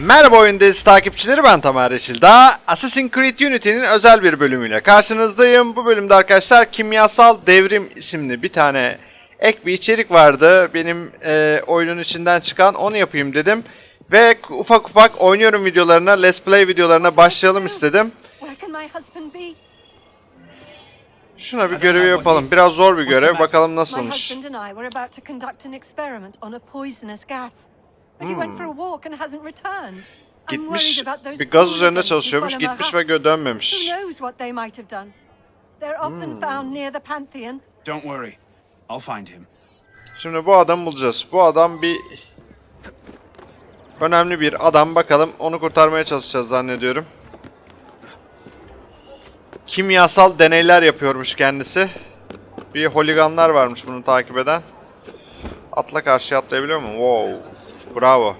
Merhaba oyundayız takipçileri ben Tamer Yeşil. Daha Assassin's Creed Unity'nin özel bir bölümüyle karşınızdayım. Bu bölümde arkadaşlar Kimyasal Devrim isimli bir tane ek bir içerik vardı. Benim e, oyunun içinden çıkan onu yapayım dedim. Ve ufak ufak oynuyorum videolarına, Let's Play videolarına başlayalım istedim. Şuna bir görevi yapalım. Biraz zor bir görev. Bakalım nasılmış. But he went for a walk and hasn't returned. I'm Gitmiş worried about those bir gaz üzerinde çalışıyormuş. Gitmiş ve gö- dönmemiş. Who knows what they might have done? They're often found near the Pantheon. Don't worry. I'll find him. Şimdi bu adamı bulacağız. Bu adam bir önemli bir adam. Bakalım onu kurtarmaya çalışacağız zannediyorum. Kimyasal deneyler yapıyormuş kendisi. Bir holiganlar varmış bunu takip eden. Atla karşıya atlayabiliyor mu? Wow. Bravo.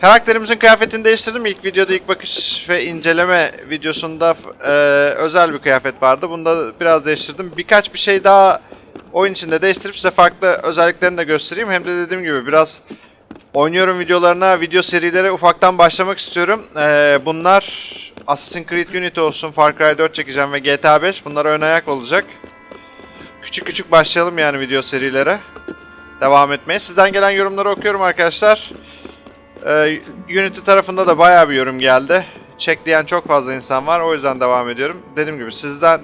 Karakterimizin kıyafetini değiştirdim. İlk videoda ilk bakış ve inceleme videosunda e, özel bir kıyafet vardı. Bunu da biraz değiştirdim. Birkaç bir şey daha oyun içinde değiştirip size farklı özelliklerini de göstereyim. Hem de dediğim gibi biraz oynuyorum videolarına, video serilere ufaktan başlamak istiyorum. E, bunlar Assassin's Creed Unity olsun, Far Cry 4 çekeceğim ve GTA 5. Bunlara ön ayak olacak. Küçük küçük başlayalım yani video serilere. Devam etmeye. Sizden gelen yorumları okuyorum arkadaşlar. Ee, Unity tarafında da bayağı bir yorum geldi. Çek diyen çok fazla insan var. O yüzden devam ediyorum. Dediğim gibi sizden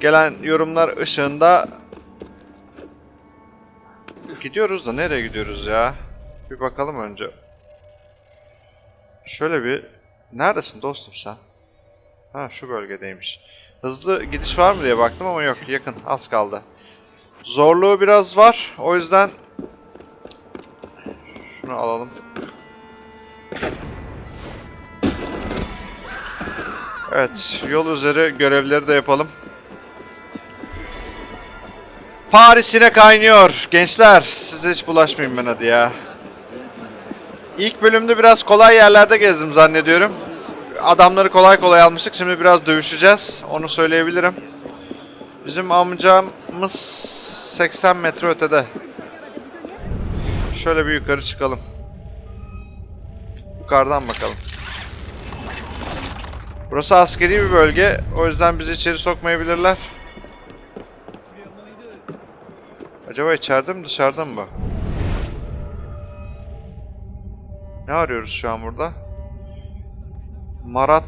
gelen yorumlar ışığında gidiyoruz da nereye gidiyoruz ya? Bir bakalım önce. Şöyle bir neredesin dostum sen? Ha şu bölgedeymiş. Hızlı gidiş var mı diye baktım ama yok yakın az kaldı. Zorluğu biraz var. O yüzden şunu alalım. Evet, yol üzeri görevleri de yapalım. Paris yine kaynıyor. Gençler, size hiç bulaşmayayım ben hadi ya. İlk bölümde biraz kolay yerlerde gezdim zannediyorum. Adamları kolay kolay almıştık. Şimdi biraz dövüşeceğiz. Onu söyleyebilirim. Bizim amcamız 80 metre ötede. Şöyle bir yukarı çıkalım. Yukarıdan bakalım. Burası askeri bir bölge. O yüzden bizi içeri sokmayabilirler. Acaba içeride mi dışarıda mı bu? Ne arıyoruz şu an burada? Marat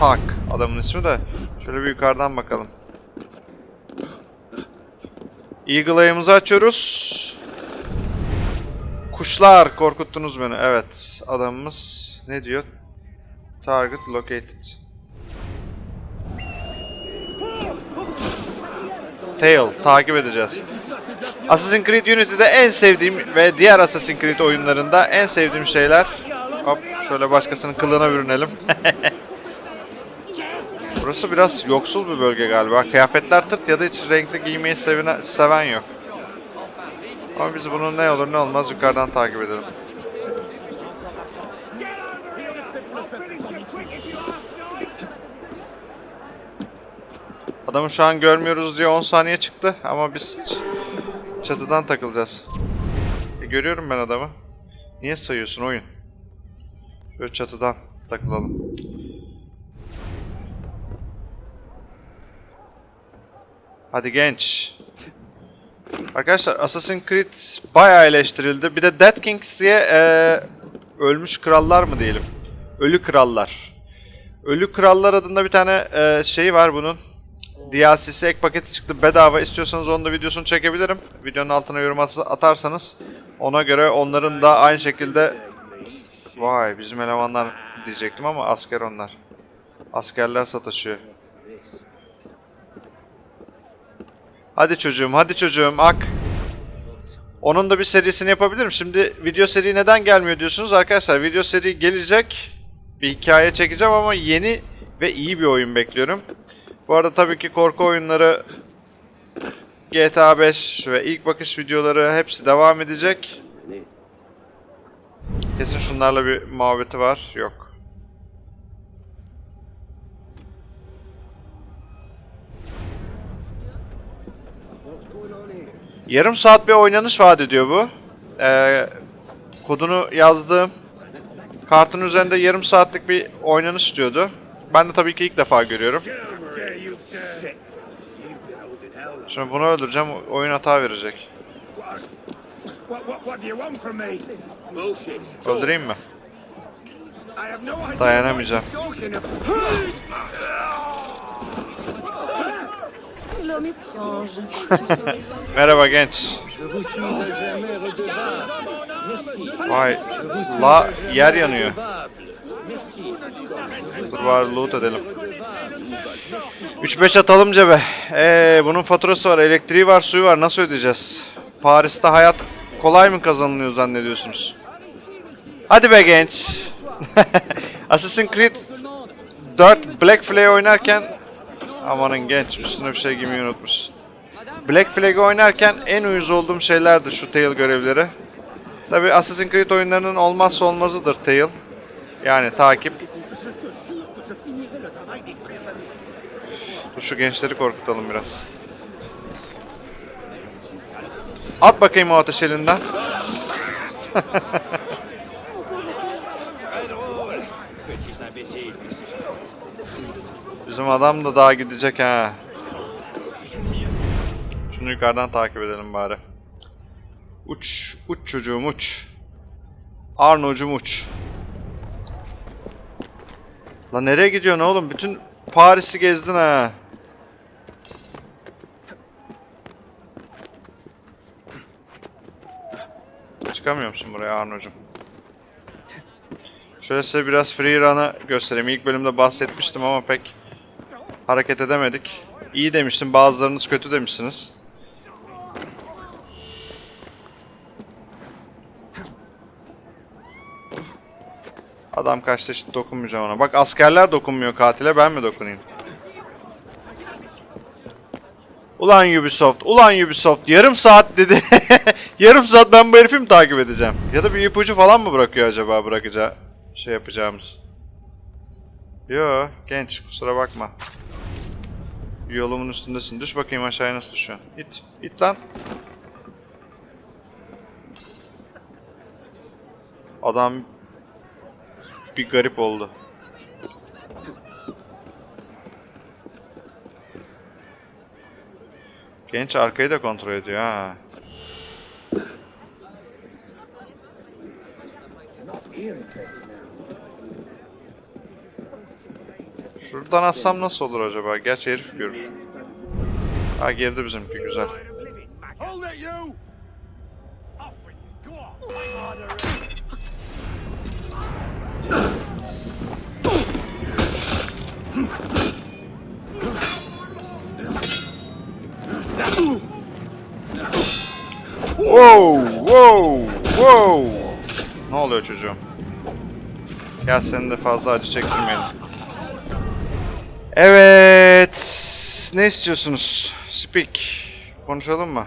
Tak adamın ismi de. Şöyle bir yukarıdan bakalım. Eagle Eye'ımızı açıyoruz. Kuşlar korkuttunuz beni. Evet adamımız ne diyor? Target located. Tail takip edeceğiz. Assassin's Creed Unity'de en sevdiğim ve diğer Assassin's Creed oyunlarında en sevdiğim şeyler. Hop şöyle başkasının kılığına bürünelim. Burası biraz yoksul bir bölge galiba. Kıyafetler tırt ya da hiç renkli giymeyi seven yok. Ama biz bunu ne olur ne olmaz yukarıdan takip edelim. Adamı şu an görmüyoruz diye 10 saniye çıktı ama biz çatıdan takılacağız. E, görüyorum ben adamı. Niye sayıyorsun oyun? Şöyle çatıdan takılalım. Hadi genç. Arkadaşlar Assassin's Creed bayağı eleştirildi. Bir de Dead Kings diye eee, ölmüş krallar mı diyelim? Ölü krallar. Ölü krallar adında bir tane eee şey var bunun. DLC'si ek paketi çıktı bedava. İstiyorsanız onun da videosunu çekebilirim. Videonun altına yorum at- atarsanız ona göre onların da aynı şekilde Vay bizim elemanlar diyecektim ama asker onlar. Askerler sataşıyor. Hadi çocuğum, hadi çocuğum, ak. Onun da bir serisini yapabilirim. Şimdi video seri neden gelmiyor diyorsunuz arkadaşlar. Video seri gelecek. Bir hikaye çekeceğim ama yeni ve iyi bir oyun bekliyorum. Bu arada tabii ki korku oyunları GTA 5 ve ilk bakış videoları hepsi devam edecek. Kesin şunlarla bir muhabbeti var. Yok. Yarım saat bir oynanış vaat ediyor bu. Ee, kodunu yazdım. Kartın üzerinde yarım saatlik bir oynanış istiyordu. Ben de tabii ki ilk defa görüyorum. Şimdi bunu öldüreceğim, oyun hata verecek. What, what, what do you want from me? Bullshit. Öldüreyim mi? I have no idea Dayanamayacağım. what you're talking about. L'homme étrange. Merhaba genç. Vay. La yer yanıyor. Dur bari loot edelim. 3-5 atalım cebe. Ee, bunun faturası var, elektriği var, suyu var. Nasıl ödeyeceğiz? Paris'te hayat kolay mı kazanılıyor zannediyorsunuz? Hadi be genç. Assassin's Creed 4 Black Flag oynarken amanın genç üstüne bir şey giymeyi unutmuş. Black Flag'i oynarken en uyuz olduğum şeylerdi şu tail görevleri. Tabi Assassin's Creed oyunlarının olmazsa olmazıdır tail. Yani takip. Dur şu gençleri korkutalım biraz. At bakayım o ateş elinden. Bizim adam da daha gidecek ha. Şunu yukarıdan takip edelim bari. Uç, uç çocuğum uç. Arno'cum uç. Lan nereye gidiyorsun oğlum? Bütün Paris'i gezdin ha. Çıkamıyor musun buraya Arno'cum? Şöyle size biraz free run'ı göstereyim. İlk bölümde bahsetmiştim ama pek hareket edemedik. İyi demiştim, bazılarınız kötü demişsiniz. Adam kaçtı hiç dokunmayacağım ona. Bak askerler dokunmuyor katile ben mi dokunayım? Ulan Ubisoft, ulan Ubisoft yarım saat dedi. yarım saat ben bu herifi mi takip edeceğim? Ya da bir ipucu falan mı bırakıyor acaba bırakacağı şey yapacağımız? Yo genç kusura bakma. Yolumun üstündesin. Düş bakayım aşağıya nasıl düşüyorsun. İt. İt lan. Adam bir garip oldu. Genç arkayı da kontrol ediyor ha. Şuradan atsam nasıl olur acaba? Gerçi herif görür. Ha girdi bizimki güzel. Wow, wow, wow. Ne oluyor çocuğum? Gel seni de fazla acı çektirmeyelim. Evet. Ne istiyorsunuz? Speak. Konuşalım mı?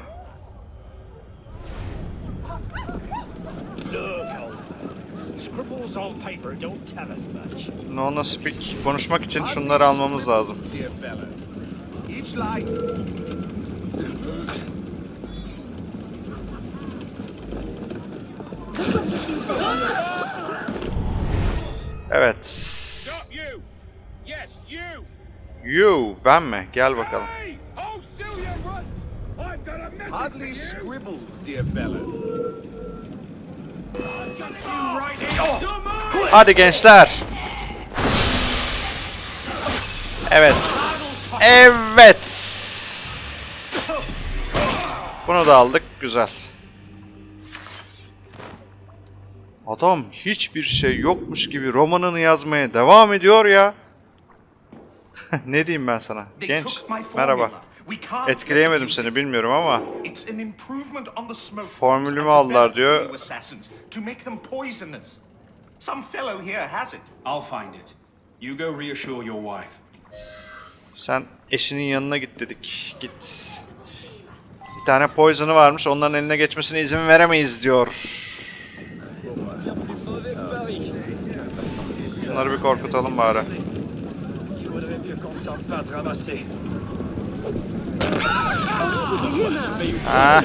No, no speak. Konuşmak için şunları almamız lazım. Evet. You, ben mi? Gel bakalım. Hardly scribbles, dear fella. Mine! Hadi gençler. Evet. Evet. Bunu da aldık. Güzel. Adam hiçbir şey yokmuş gibi romanını yazmaya devam ediyor ya. ne diyeyim ben sana? Genç. Merhaba. Etkileyemedim seni bilmiyorum ama. Formülümü aldılar diyor. I'll find it. You go reassure your wife. Sen eşinin yanına git dedik. Git. Bir tane poison'ı varmış. Onların eline geçmesine izin veremeyiz diyor. Şunları bir korkutalım bari. Ha.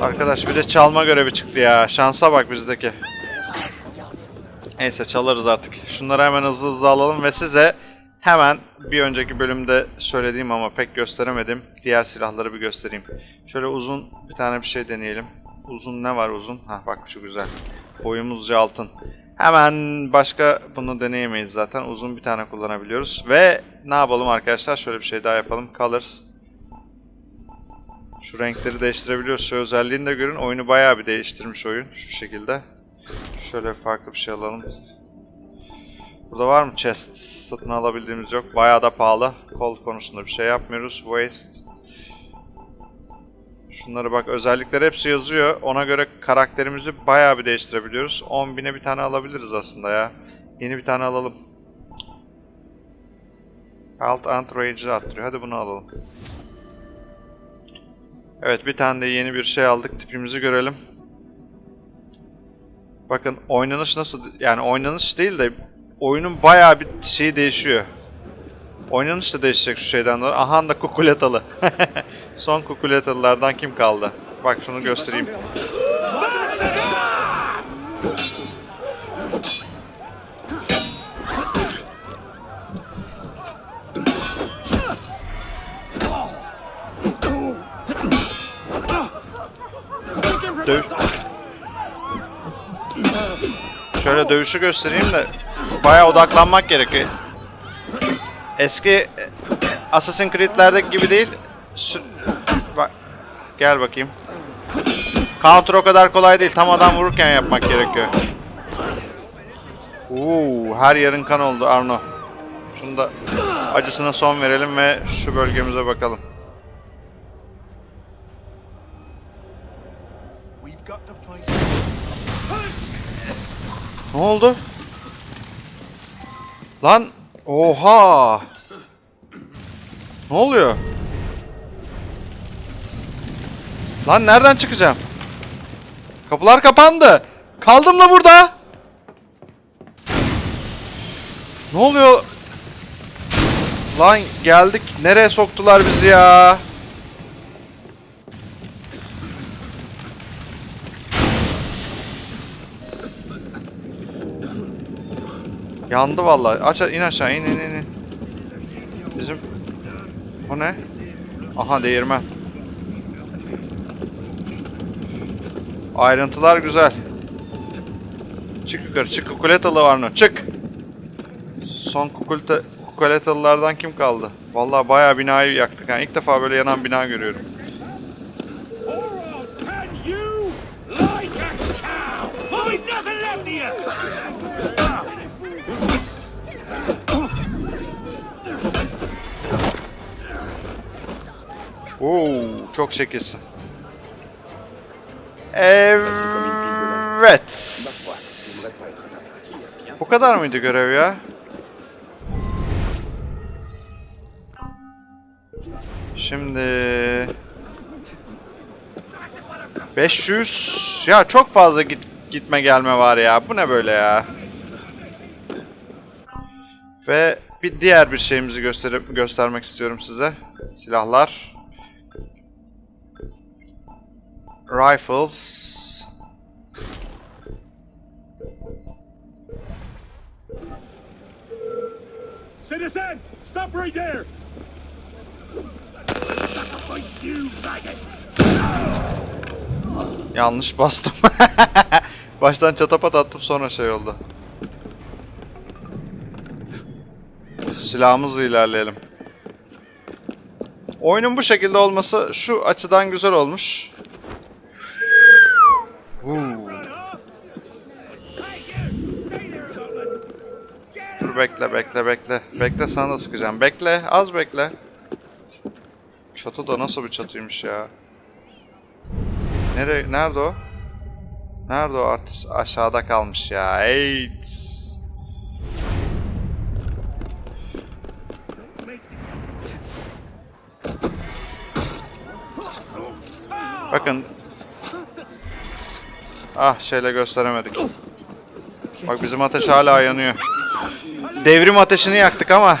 Arkadaş bir de çalma görevi çıktı ya. Şansa bak bizdeki. Neyse çalarız artık. Şunları hemen hızlı hızlı alalım ve size hemen bir önceki bölümde söylediğim ama pek gösteremedim. Diğer silahları bir göstereyim. Şöyle uzun bir tane bir şey deneyelim. Uzun ne var uzun? Hah bak şu güzel. Boyumuzca altın. Hemen başka bunu deneyemeyiz zaten. Uzun bir tane kullanabiliyoruz. Ve ne yapalım arkadaşlar? Şöyle bir şey daha yapalım. Colors. Şu renkleri değiştirebiliyoruz. Şu özelliğini de görün. Oyunu bayağı bir değiştirmiş oyun. Şu şekilde. Şöyle farklı bir şey alalım. Burada var mı chest? Satın alabildiğimiz yok. Bayağı da pahalı. Kol konusunda bir şey yapmıyoruz. Waste. Şunları bak özellikler hepsi yazıyor. Ona göre karakterimizi bayağı bir değiştirebiliyoruz. 10.000'e bir tane alabiliriz aslında ya. Yeni bir tane alalım. Alt ant range'i arttırıyor. Hadi bunu alalım. Evet bir tane de yeni bir şey aldık. Tipimizi görelim. Bakın oynanış nasıl yani oynanış değil de oyunun bayağı bir şeyi değişiyor. Oynanış da değişecek şu şeyden dolayı. Aha da kukuletalı. Son kukuletalılardan kim kaldı? Bak şunu göstereyim. Döv Şöyle dövüşü göstereyim de bayağı odaklanmak gerekiyor. Eski Assassin's Creed'lerdeki gibi değil. Sü- Bak gel bakayım. Counter o kadar kolay değil. Tam adam vururken yapmak gerekiyor. Uuu her yerin kan oldu Arno. Şunu da acısına son verelim ve şu bölgemize bakalım. Ne oldu? Lan oha! Ne oluyor? Lan nereden çıkacağım? Kapılar kapandı. Kaldım la burada. Ne oluyor? Lan geldik. Nereye soktular bizi ya? Yandı vallahi. Aç in aşağı in in in. Bizim o ne? Aha değirmen. Ayrıntılar güzel. Çık yukarı çık kukuletalı var Çık. Son kukulete kukuletalılardan kim kaldı? Vallahi bayağı binayı yaktık. Yani ilk defa böyle yanan bina görüyorum. Oo, çok şekilsin. Evet. Bu kadar mıydı görev ya? Şimdi 500 ya çok fazla git gitme gelme var ya. Bu ne böyle ya? Ve bir diğer bir şeyimizi gösterip göstermek istiyorum size. Silahlar. Rifles. Citizen, stop right there! Yanlış bastım. Baştan çatapat attım sonra şey oldu. Silahımızla ilerleyelim. Oyunun bu şekilde olması şu açıdan güzel olmuş. Bekle. Sana da sıkacağım. Bekle az bekle. Çatı da nasıl bir çatıymış ya. Nere nerede o? Nerede o artist? Aşağıda kalmış ya. Eyyt. Bakın. Ah şeyle gösteremedik. Bak bizim ateş hala yanıyor. Devrim ateşini yaktık ama.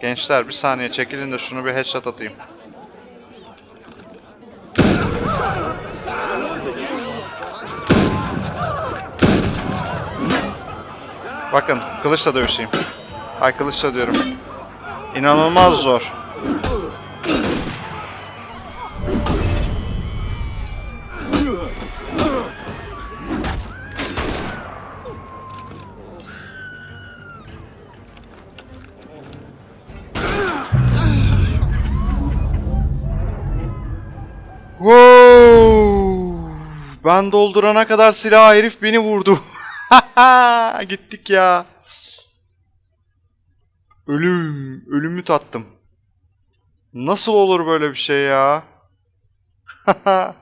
Gençler bir saniye çekilin de şunu bir headshot atayım. Bakın kılıçla dövüşeyim. Ay kılıçla diyorum. İnanılmaz zor. Wow! Ben doldurana kadar silah herif beni vurdu. Gittik ya. Ölüm, ölümü tattım. Nasıl olur böyle bir şey ya?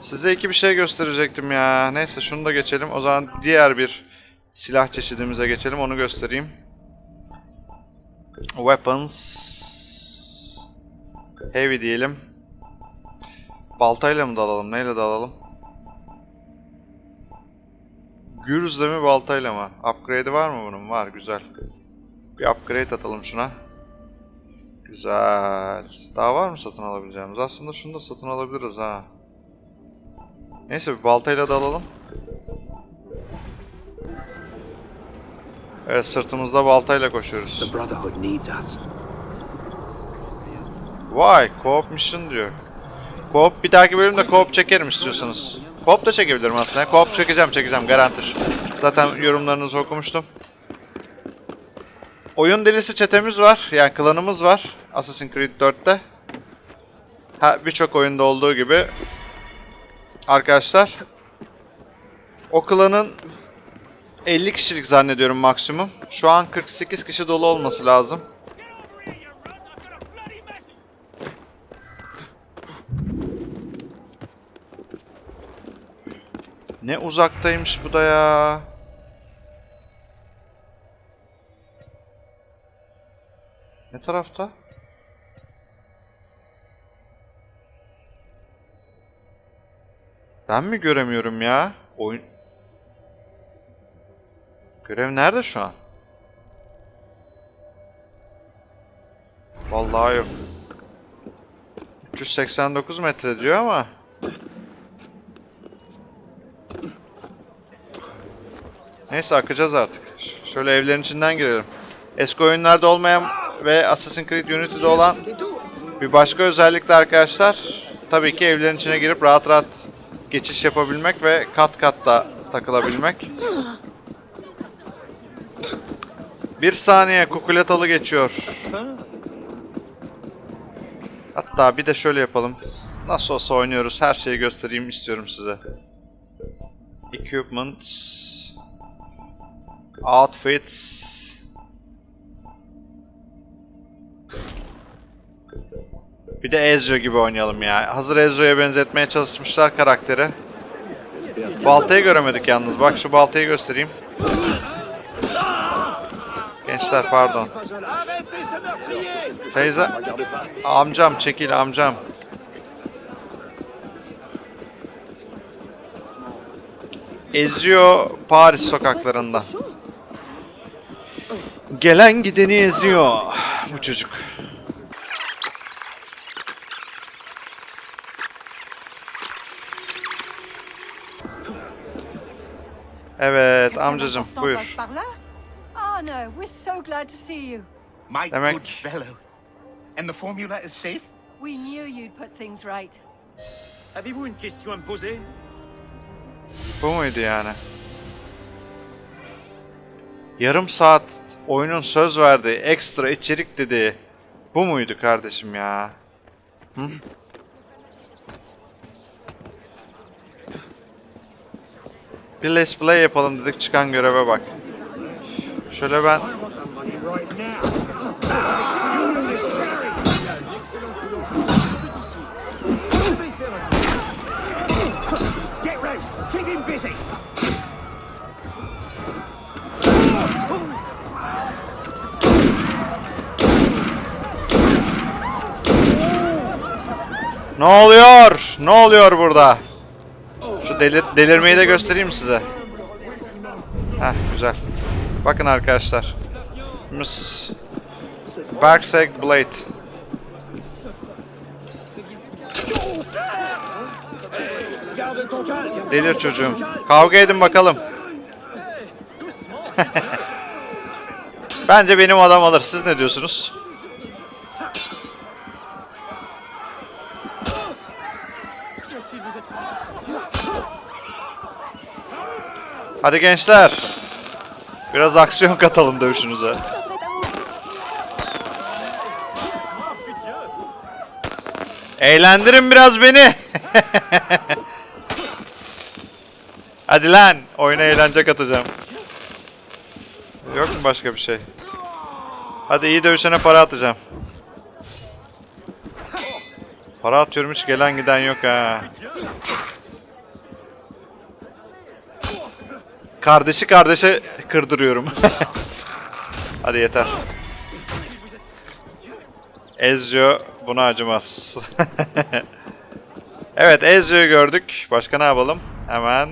Size iki bir şey gösterecektim ya. Neyse şunu da geçelim. O zaman diğer bir silah çeşidimize geçelim. Onu göstereyim. Weapons. Heavy diyelim. Baltayla mı dalalım? Neyle dalalım? Gürzle mi baltayla mı? Upgrade'i var mı bunun? Var güzel. Bir upgrade atalım şuna. Güzel. Daha var mı satın alabileceğimiz? Aslında şunu da satın alabiliriz ha. Neyse bir baltayla da. Evet sırtımızda baltayla koşuyoruz. Brotherhood needs us. Vay, co-op mission diyor. Co-op bir dahaki bölümde co-op çekerim istiyorsanız. Co-op da çekebilirim aslında. Co-op çekeceğim, çekeceğim garanti. Zaten yorumlarınızı okumuştum. Oyun delisi çetemiz var. Yani klanımız var. Assassin's Creed 4'te. Ha birçok oyunda olduğu gibi. Arkadaşlar. O klanın 50 kişilik zannediyorum maksimum. Şu an 48 kişi dolu olması lazım. Ne uzaktaymış bu da ya. Ne tarafta? Ben mi göremiyorum ya? Oyun... Görev nerede şu an? Vallahi yok. 389 metre diyor ama... Neyse akacağız artık. Şöyle evlerin içinden girelim. Eski oyunlarda olmayan ve Assassin's Creed Unity'de olan bir başka özellik de arkadaşlar tabii ki evlerin içine girip rahat rahat geçiş yapabilmek ve kat kat da takılabilmek. Bir saniye kukuletalı geçiyor. Hatta bir de şöyle yapalım. Nasıl olsa oynuyoruz. Her şeyi göstereyim istiyorum size. Equipment. Outfits. Bir de Ezio gibi oynayalım ya. Hazır Ezio'ya benzetmeye çalışmışlar karakteri. Baltayı göremedik yalnız. Bak şu baltayı göstereyim. Gençler pardon. Teyze. Amcam çekil amcam. Eziyor Paris sokaklarında. Gelen gideni eziyor bu çocuk. Evet amcacım buyur. Par là? Ah no, we're so glad to see you. My Demek- good fellow. And the formula is safe? We knew you'd put things right. Avez-vous une question à me poser? Bu muydu yani? Yarım saat oyunun söz verdiği ekstra içerik dediği bu muydu kardeşim ya? Hı? Bir let's play yapalım dedik çıkan göreve bak. Şöyle ben. Ne oluyor? Ne oluyor burada? Şu delir delirmeyi de göstereyim size? Heh güzel. Bakın arkadaşlar. Mis Berserk Blade. Delir çocuğum. Kavga edin bakalım. Bence benim adam alır. Siz ne diyorsunuz? Hadi gençler. Biraz aksiyon katalım dövüşünüze. Eğlendirin biraz beni. Hadi lan. Oyuna eğlence katacağım. Yok mu başka bir şey? Hadi iyi dövüşene para atacağım. Para atıyorum hiç gelen giden yok ha. Kardeşi kardeşe kırdırıyorum. Hadi yeter. Ezio buna acımaz. evet Ezio'yu gördük. Başka ne yapalım? Hemen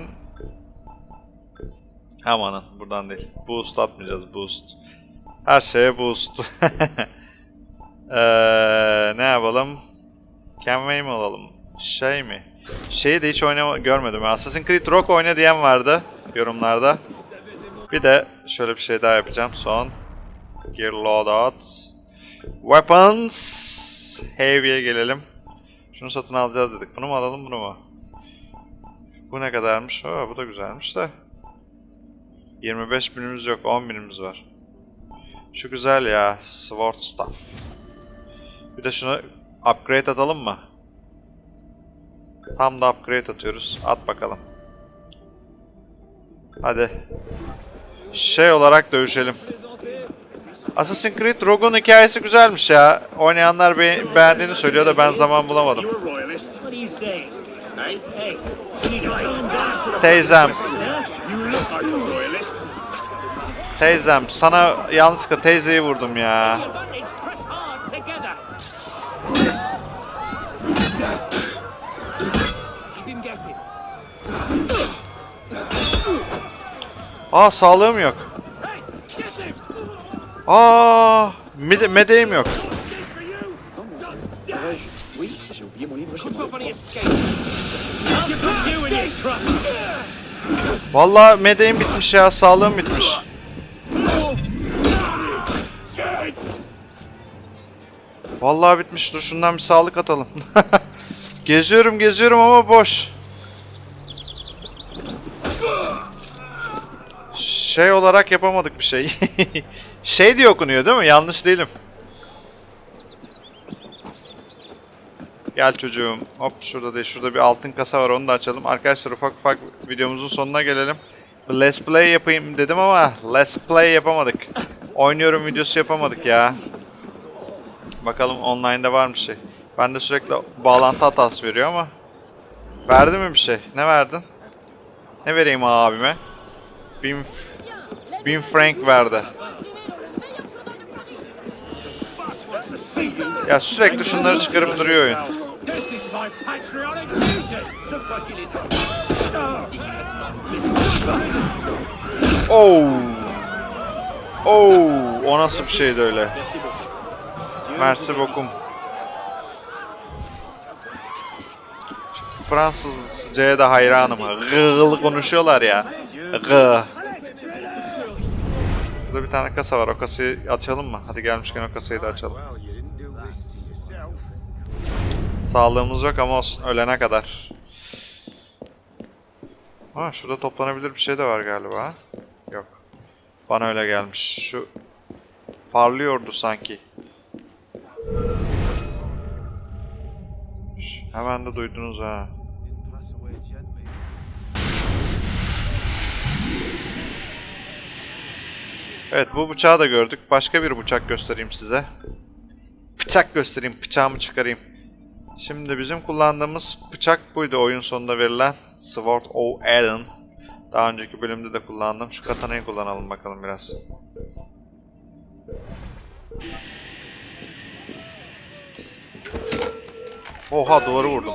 Amanın buradan değil. Boost atmayacağız boost. Her şeye boost. Eee, ne yapalım? Kenway mi alalım? Şey mi? Şeyi de hiç oynama görmedim. Assassin's Creed Rock oyna diyen vardı yorumlarda. Bir de şöyle bir şey daha yapacağım. Son. Gear Loadout. Weapons. Heavy'ye gelelim. Şunu satın alacağız dedik. Bunu mu alalım bunu mu? Bu ne kadarmış? Oo, bu da güzelmiş de. 25 binimiz yok, 10 binimiz var. Şu güzel ya, Sword Staff. Bir de şunu upgrade atalım mı? Tam da upgrade atıyoruz. At bakalım. Hadi. Şey olarak dövüşelim. Assassin's Creed Rogue'un hikayesi güzelmiş ya. Oynayanlar be beğendiğini söylüyor da ben zaman bulamadım. Teyzem, teyzem. Sana yanlışlıkla teyzeyi vurdum ya. Aa sağlığım yok. Aa mede medeğim yok. Vallahi medeğim bitmiş ya, sağlığım bitmiş. Vallahi bitmiş. Dur şundan bir sağlık atalım. geziyorum geziyorum ama boş. Şey olarak yapamadık bir şey. şey diye okunuyor değil mi? Yanlış değilim. Gel çocuğum. Hop şurada değil. Şurada bir altın kasa var. Onu da açalım. Arkadaşlar ufak ufak videomuzun sonuna gelelim. Let's play yapayım dedim ama let's play yapamadık. Oynuyorum videosu yapamadık ya. Bakalım online'da var mı şey. Ben de sürekli bağlantı hatası veriyor ama. Verdi mi bir şey? Ne verdin? Ne vereyim abime? Bin, bin frank verdi. Ya sürekli şunları çıkarıp duruyor oyun. Oo. Oo, o nasıl bir şeydi öyle? Mersi bokum. Fransızcaya da hayranım. Gıgılı konuşuyorlar ya. Gı. Bir tane kasa var. O kasayı açalım mı? Hadi gelmişken o kasayı da açalım. Sağlığımız yok ama olsun. Ölene kadar. Ha şurada toplanabilir bir şey de var galiba. Yok. Bana öyle gelmiş. Şu parlıyordu sanki. Hemen de duydunuz ha. Evet bu bıçağı da gördük. Başka bir bıçak göstereyim size. Bıçak göstereyim. Bıçağımı çıkarayım. Şimdi bizim kullandığımız bıçak buydu oyun sonunda verilen. Sword of Eden. Daha önceki bölümde de kullandım. Şu katanayı kullanalım bakalım biraz. Oha duvarı vurdum.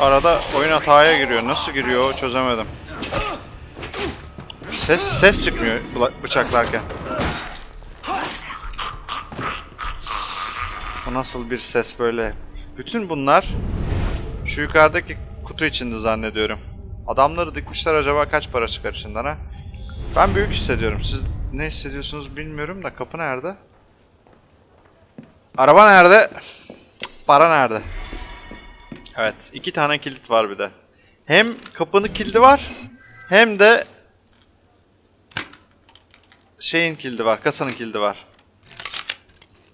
Arada oyun hataya giriyor. Nasıl giriyor çözemedim. Ses ses çıkmıyor bıçaklarken. Bu nasıl bir ses böyle? Bütün bunlar şu yukarıdaki kutu içinde zannediyorum. Adamları dikmişler acaba kaç para çıkar içinden ha? Ben büyük hissediyorum. Siz ne hissediyorsunuz bilmiyorum da kapı nerede? Araba nerede? Para nerede? Evet, iki tane kilit var bir de. Hem kapının kilidi var, hem de şeyin kilidi var, kasanın kilidi var.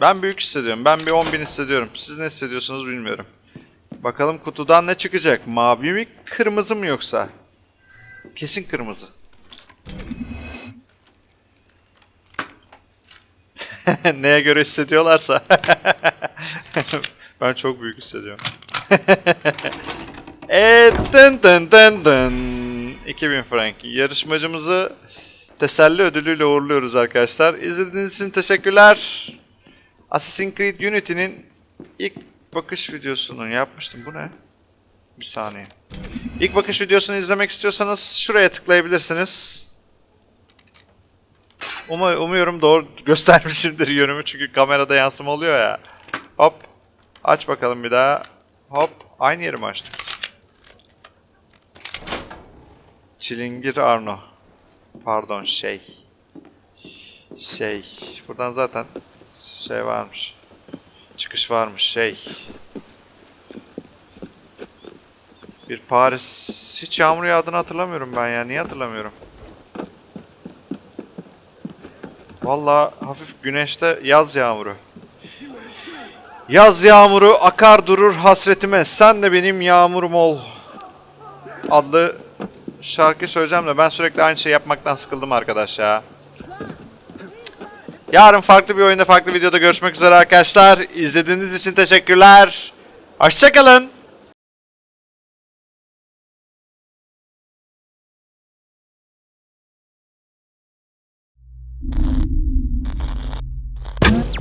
Ben büyük hissediyorum. Ben bir 10.000 hissediyorum. Siz ne hissediyorsunuz bilmiyorum. Bakalım kutudan ne çıkacak? Mavi mi, kırmızı mı yoksa? Kesin kırmızı. Neye göre hissediyorlarsa. ben çok büyük hissediyorum. evet, dın dın dın dın. 2000 frank. Yarışmacımızı teselli ödülüyle uğurluyoruz arkadaşlar. İzlediğiniz için teşekkürler. Assassin's Creed Unity'nin ilk bakış videosunu yapmıştım. Bu ne? Bir saniye. İlk bakış videosunu izlemek istiyorsanız şuraya tıklayabilirsiniz. Uma, umuyorum doğru göstermişimdir yönümü çünkü kamerada yansıma oluyor ya. Hop. Aç bakalım bir daha. Hop. Aynı yeri mi açtık? Çilingir Arno. Pardon şey. Şey. Buradan zaten şey varmış. Çıkış varmış şey. Bir Paris. Hiç yağmur yağdığını hatırlamıyorum ben ya. Niye hatırlamıyorum? Vallahi hafif güneşte yaz yağmuru. Yaz yağmuru akar durur hasretime. Sen de benim yağmurum ol. Adlı şarkı söyleyeceğim de ben sürekli aynı şeyi yapmaktan sıkıldım arkadaş ya. Yarın farklı bir oyunda farklı videoda görüşmek üzere arkadaşlar. İzlediğiniz için teşekkürler. Hoşçakalın.